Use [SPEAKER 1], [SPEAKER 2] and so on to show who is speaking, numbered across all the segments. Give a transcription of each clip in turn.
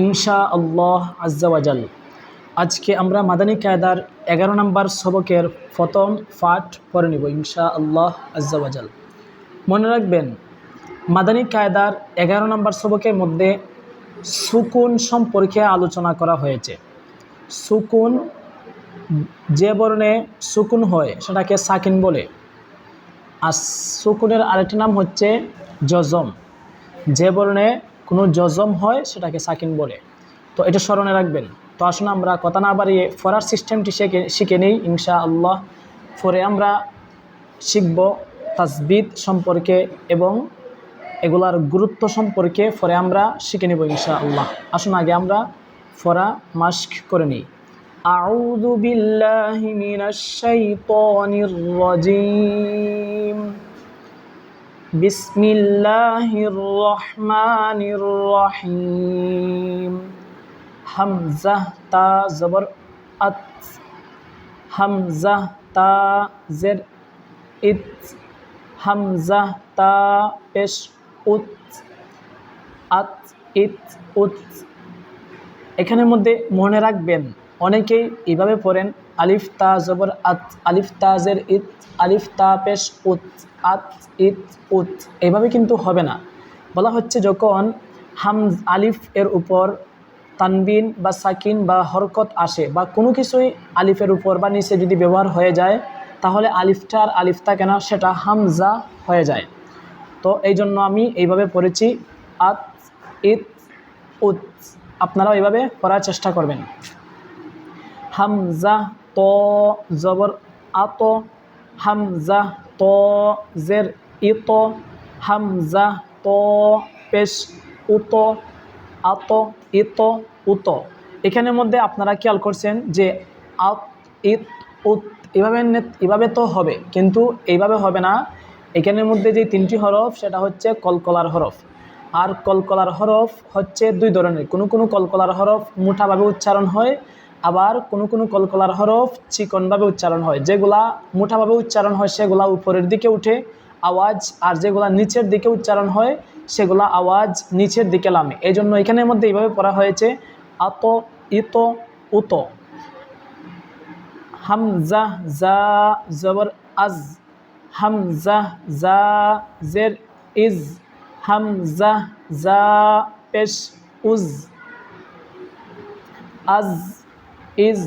[SPEAKER 1] ইনশা আল্লাহ আজ্জাওয়াজাল। আজকে আমরা মাদানী কায়দার এগারো নম্বর সবকের প্রথম পাঠ পড়ে নিব ইনশা আল্লাহ আজ্জাওয়াজাল। মনে রাখবেন, মাদানী কায়দার এগারো নম্বর সবকের মধ্যে সুকুন সম্পর্কে আলোচনা করা হয়েছে। সুকুন যে বর্ণে সুকুন হয় সেটাকে সাকিন বলে। আর সুকুনের আরেকটি নাম হচ্ছে জজম। যে বর্ণে কোনো জজম হয় সেটাকে সাকিন বলে তো এটা স্মরণে রাখবেন তো আসুন আমরা কথা না বাড়িয়ে ফরার সিস্টেমটি শিখে শিখে নিই ইনশা আল্লাহ পরে আমরা শিখব তাসবিদ সম্পর্কে এবং এগুলার গুরুত্ব সম্পর্কে পরে আমরা শিখে নেব ইনশা আল্লাহ আসুন আগে আমরা ফরা মাস্ক করে নিই أعوذ بالله من الشيطان الرجيم بسم الله الرحمن الرحيم হামজা তা জবর আত হামজা তা জের ইত হামজা তা পেশ উত আত ইত উত এখানের মধ্যে মনে রাখবেন অনেকেই এইভাবে পড়েন আলিফ তা জবর আত আলিফ তাজের ইত আলিফ তা পেশ উত আত, ইত, উত। এইভাবে কিন্তু হবে না। বলা হচ্ছে যখন হাম আলিফ এর উপর তানবিন বা সাকিন বা হরকত আসে বা কোনো কিছুই আলিফের উপর বা নিচে যদি ব্যবহার হয়ে যায়, তাহলে আলিফটার আলিফটা কেন? সেটা হামজা হয়ে যায়। তো এই জন্য আমি এইভাবে পড়েছি, আত, ইত, উত। আপনারাও এইভাবে পড়ার চেষ্টা করবেন। হামজা, ত, জবর, আত, হামজা ত জের ইত হামজা ত পেশ উত আত ইত উত এখানের মধ্যে আপনারা খেয়াল করছেন যে আত, ইত, উত, এভাবে এভাবে তো হবে, কিন্তু এইভাবে হবে না। এখানের মধ্যে যে তিনটি হরফ, সেটা হচ্ছে কলকলার হরফ। আর কলকলার হরফ হচ্ছে দুই ধরনের। কোনো কোনো কলকলার হরফ মুঠাভাবে উচ্চারণ হয় আবার কোনো কোনো কলকলার হরফ চিকনভাবে উচ্চারণ হয়। যেগুলা মুঠাভাবে উচ্চারণ হয়, সেগুলা উপরের দিকে উঠে আওয়াজ, আর যেগুলা নিচের দিকে উচ্চারণ হয়, সেগুলা আওয়াজ নিচের দিকে নামে। এই জন্য এখানের মধ্যে এইভাবে পড়া হয়েছে, আত, ইত, উত। হামজা, জা, জবর, আজ। হামজা, জা, জের, ইজ। হামজা, জা, পেশ, উজ। আজ। ইজ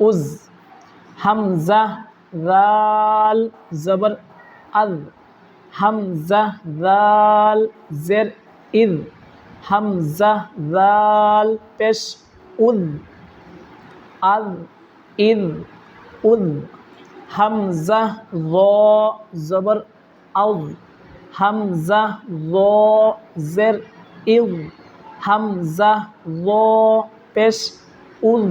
[SPEAKER 1] উজ, হামজা, রাল, জবর আজ হামজা, রাল, জের, ইদ, হামজা, রাল, পেশ, উদ, আদ, ইদ, উদ, হামজা র জবর, আউদ, হামজা র জের ইদ হামজা র পেশ উদ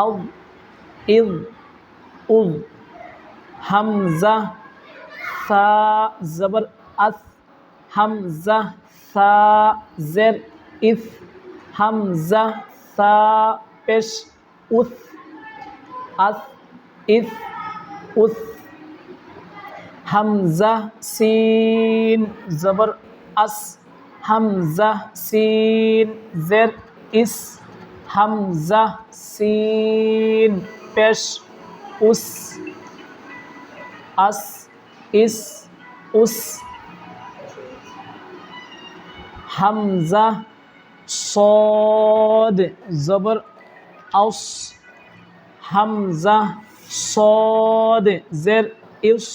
[SPEAKER 1] আউদ ইদ উদ হামজা, সা, জবর, আস, হামজা, সা, জের ইস হামজা, সা, পেশ, উস, আস ইস উস, হামজা, সিন, জবর, আস, হামজা, সিন, জের, ইস হামজা সিন পেশ উস আস ইস উস হামজা صاد জবর আউস হামজা صاد জের ইউস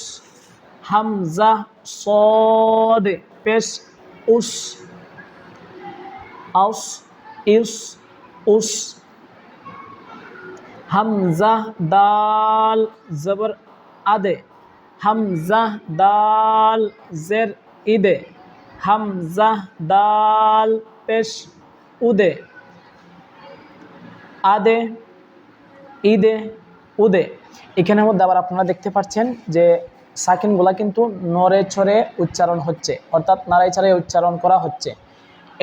[SPEAKER 1] হামজা صاد পেশ উস আউস ইউস উস হামজা দাল জবর আদে হামজা দাল জের ইদে হামজা দাল পেশ উদে আদে ঈদে উদে এখানের মধ্যে আবার আপনারা দেখতে পাচ্ছেন যে সাকিনগুলা কিন্তু নড়ে ছড়ে উচ্চারণ হচ্ছে, অর্থাৎ নাড়াই ছাড়াই উচ্চারণ করা হচ্ছে।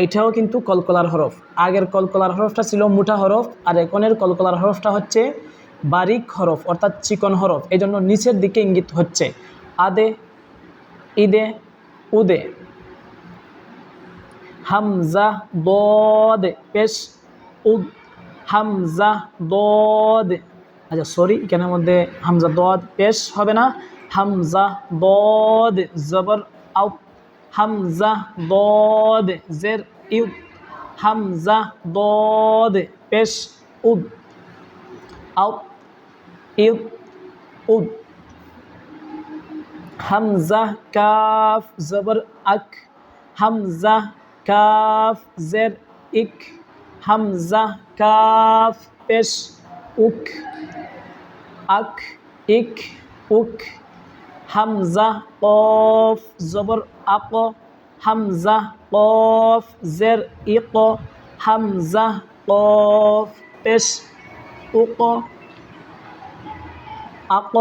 [SPEAKER 1] এইটাও কিন্তু কলকলার হরফ। আগের কলকলার হরফটা ছিল মুঠা হরফ, আর এখনের কলকলার হরফটা হচ্ছে বারিক হরফ, অর্থাৎ চিকন হরফ। এই জন্য নিচের দিকে ইঙ্গিত হচ্ছে আদে, ইদে, উদে। হামজা, দদ, পেশ, উদ। হামজা, দদ। আচ্ছা সরি এখানের মধ্যে হামজা, দদ, পেশ হবে না। হামজা, দদ, জবর আউ হামজা দদ জের ইউ হামজা দদ পেশ উদ আউ ইউ উদ হামজা কাফ জবর আক হামজা কাফ জের ইক হামজা কাফ পেশ উক আক ইক উক হামজা কফ জবর আক হামজা কফ জের ইক হামজা কফ পেশ উক আক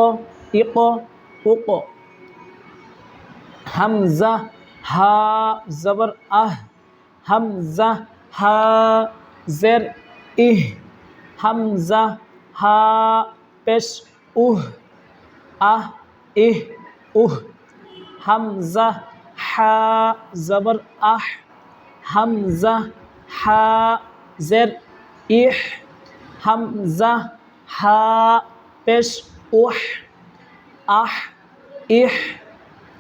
[SPEAKER 1] ইক উক হামজা হা জবর আহ হামজা হা জের ইহ হামজা হা পেশ উহ আহ ইহ উহ হামজা হা জবর আহ হামজা হা জের ইহ হামজা হা পেশ উহ আহ ইহ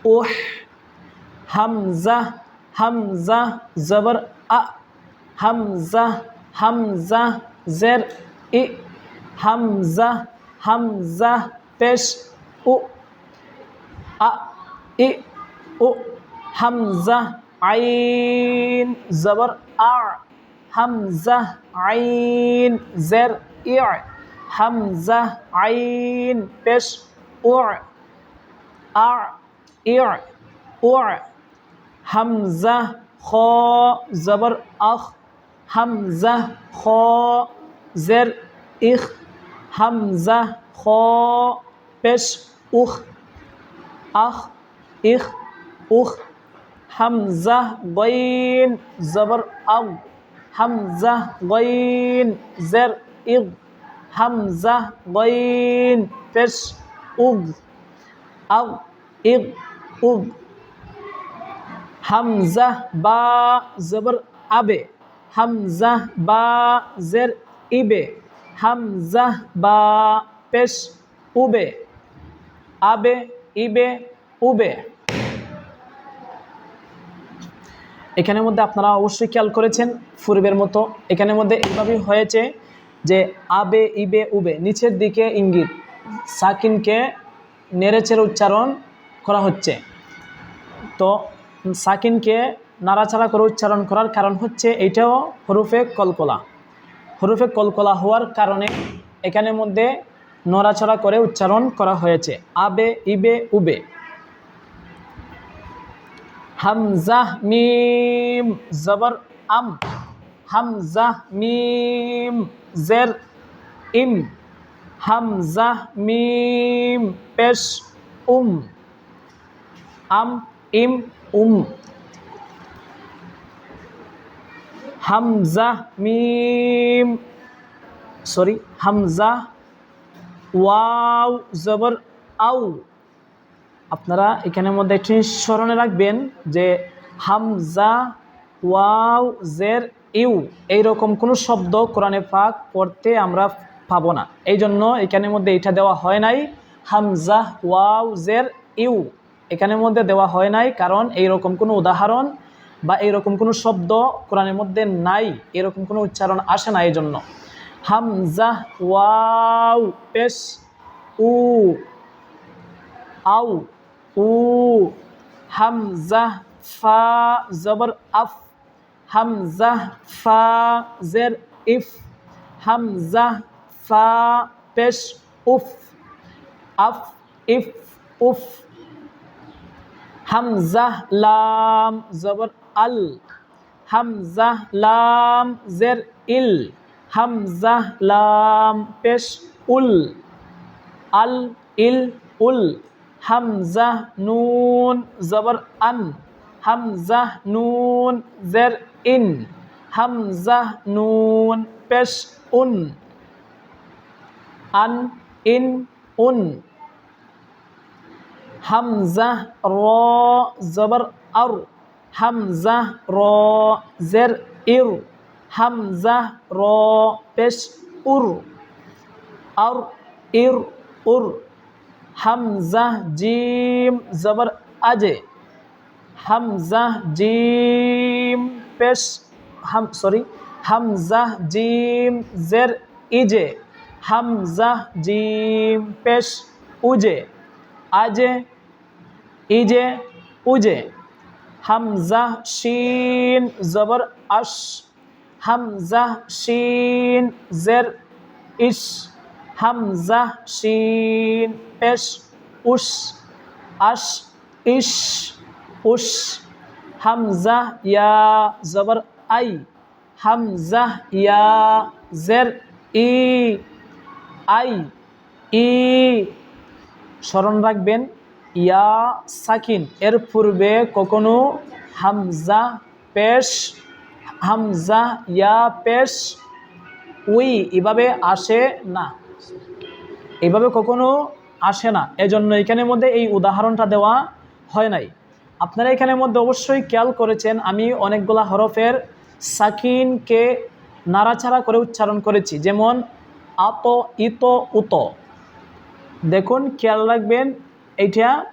[SPEAKER 1] উহ হামজা হামজা জবর আ হামজা হামজা জের ই হামজা হামজা পেশ উ আ ই উ হামজা আইন জবর আ হামজা আইন জের ই হামজা আইন পেশ উ আ ই উ হামজা খ জবর আখ হামজা খ জের ইখ হামজা খ পেশ উখ আখ ইখ উখ হামজা, গইন, জবর আগ হামজা, গইন, জের, ইগ, হামজা, গইন, পেশ, উগ আগ ইগ, উগ, হামজা, বা, জবর, আবে, হামজা, বা, জের, ইবে, হামজা, বা, পেশ, উবে, আবে ইবে, উবে। এখানের মধ্যে আপনারা অবশ্যই খেয়াল করেছেন পূর্বের মতো। এখানের মধ্যে এইভাবেই হয়েছে যে আবে, ইবে, উবে, নিচের দিকে ইঙ্গিত। সাকিনকে নেড়েচেড়ে উচ্চারণ করা হচ্ছে। তো সাকিনকে নাড়াচাড়া করে উচ্চারণ করার কারণ হচ্ছে এইটাও হরুফে কলকলা। হরুফে কলকলা হওয়ার কারণে এখানের মধ্যে নড়াচড়া করে উচ্চারণ করা হয়েছে। আবে, ইবে, উবে। হামজাহ মিম, জবর, আম। হামজা, মিম, জের, ইম। হামজা, মিম, পেশ, উম। আম, ইম, উম। হামজা, মিম, সরি, হামজা ওয়াও, জবর আউ আপনারা এখানের মধ্যে একটি স্মরণে রাখবেন যে হামজা, ওয়াও, জের, ইউ এইরকম কোনো শব্দ কোরআনে পাক পড়তে আমরা পাবো না। এই জন্য এখানের মধ্যে এটা দেওয়া হয় নাই, হামজা, ওয়াও, জের, ইউ এখানের মধ্যে দেওয়া হয় নাই, কারণ এইরকম কোনো উদাহরণ বা এইরকম কোনো শব্দ কোরআনের মধ্যে নাই, এরকম কোনো উচ্চারণ আসে না এই জন্য হামজা, ওয়াও, পেশ, উ, আউ, উ, হামজা, ফা, জবর, আফ, হামজা, ফা, জের, ইফ, হামজা, ফা, পেশ, উফ, আফ, ইফ, উফ, হামজা, লাম, জবর, আল, হামজা, লাম, জের, ইল। হামজা লাম পেশ উল, আল ইল উল, হামজা নুন জবর আন, হামজা নুন জের ইন, হামজা নুন পেশ উন, আন ইন উন, হামজা র জবর আর হামজা র জের ইর হামজা র পেশ উর আর ইর উর হামজা জিম জবর আজে হামজা জিম পেশ হাম সরি হামজা জিম জের ইজে হামজা জিম পেশ উজে আজে ইজে উজে হামজা শিন জবর আশ হামজা শিন, জের ইশ হামজাহ শিন, পেশ, উশ, আশ, ইশ, উশ হামজাহ ইয়া, জবর আই হামজাহ ইয়া, জের ই, আই, ই, স্মরণ রাখবেন, ইয়া সাকিন। এর পূর্বে কখনো হামজা, পেশ হামজা, ইয়া, পেশ, উই এভাবে আসে না। এভাবে কখনো আসে না। এজন্য এখানের মধ্যে এই উদাহরণটা দেওয়া হয় নাই। আপনারা এখানের মধ্যে অবশ্যই খেয়াল করেছেন, আমি অনেকগুলা হরফের সাকিনকে নাড়াচাড়া করে উচ্চারণ করেছি। যেমন, আত, ইত, উত। দেখুন, খেয়াল রাখবেন, এইটা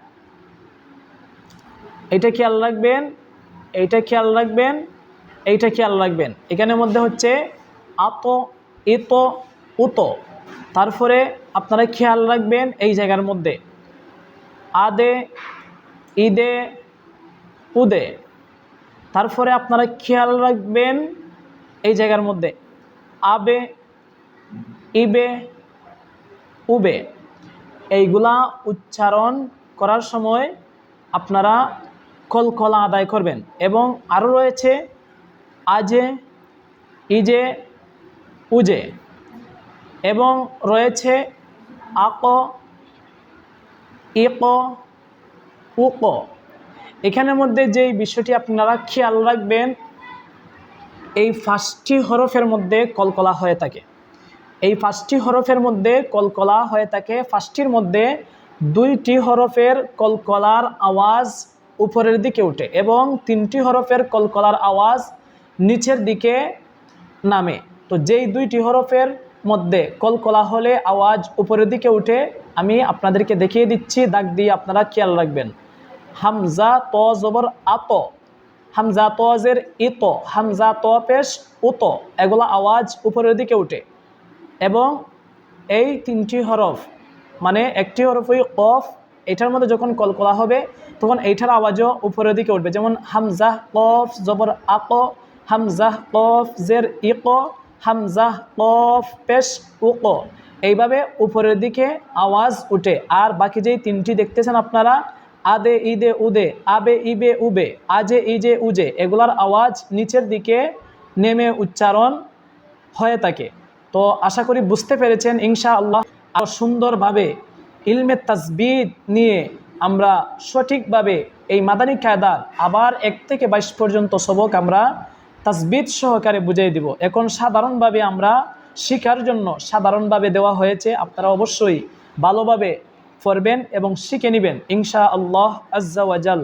[SPEAKER 1] এইটা খেয়াল রাখবেন, এইটা খেয়াল রাখবেন। এইটা খেয়াল রাখবেন। এখানের মধ্যে হচ্ছে আত ইত উত। তারপরে আপনারা খেয়াল রাখবেন এই জায়গার মধ্যে। আদে, ঈদে, উদে। তারপরে আপনারা খেয়াল রাখবেন এই জায়গার মধ্যে। আবে, ইবে, উবে। এইগুলা উচ্চারণ করার সময় আপনারা কলকলা আদায় করবেন। এবং আরও রয়েছে আজে, ইজে, উজে এবং রয়েছে আক, ইক, উক। এখানের মধ্যে যেই বিষয়টি আপনারা খেয়াল রাখবেন, এই পাঁচটি হরফের মধ্যে কলকলা হয়ে থাকে। এই পাঁচটি হরফের মধ্যে কলকলা হয়ে থাকে। পাঁচটির মধ্যে দুইটি হরফের কলকলার আওয়াজ উপরের দিকে ওঠে এবং তিনটি হরফের কলকলার আওয়াজ নিচের দিকে নামে। তো যেই দুইটি হরফের মধ্যে কলকলা হলে আওয়াজ উপরের দিকে উঠে, আমি আপনাদেরকে দেখিয়ে দিচ্ছি, দাগ দিয়ে আপনারা খেয়াল রাখবেন। হামজা, ত, জবর আত হামজা তজের ইত হামজা, ত পেশ উত এগুলো আওয়াজ উপরের দিকে উঠে। এবং এই তিনটি হরফ মানে একটি হরফ ওই কফ এটার মধ্যে যখন কলকলা হবে, তখন এইটার আওয়াজও উপরের দিকে উঠবে। যেমন হামজাহ কফ, জবর আক হামজাহ কফ, জের, ইক হামজাহ কফ, পেশ, উক। এইভাবে উপরের দিকে আওয়াজ উঠে। আর বাকি যেই তিনটি দেখতেছেন আপনারা, আদে ইদে উদে, আবে, ইবে, উবে, আজে, ইজে, উজে, এগুলার আওয়াজ নিচের দিকে নেমে উচ্চারণ হয়ে থাকে। তো আশা করি বুঝতে পেরেছেন ইনশা আল্লাহ আর সুন্দরভাবে ইলমে তাজবিদ নিয়ে আমরা সঠিকভাবে এই মাদানী কায়দার আবার এক থেকে বাইশ পর্যন্ত সবক আমরা তাজবিদ সহকারে বুঝিয়ে দিব। এখন সাধারণভাবে আমরা শিখার জন্য সাধারণভাবে দেওয়া হয়েছে, আপনারা অবশ্যই ভালোভাবে পড়বেন এবং শিখে নেবেন ইনশা আল্লাহ আজ্জাওয়াজাল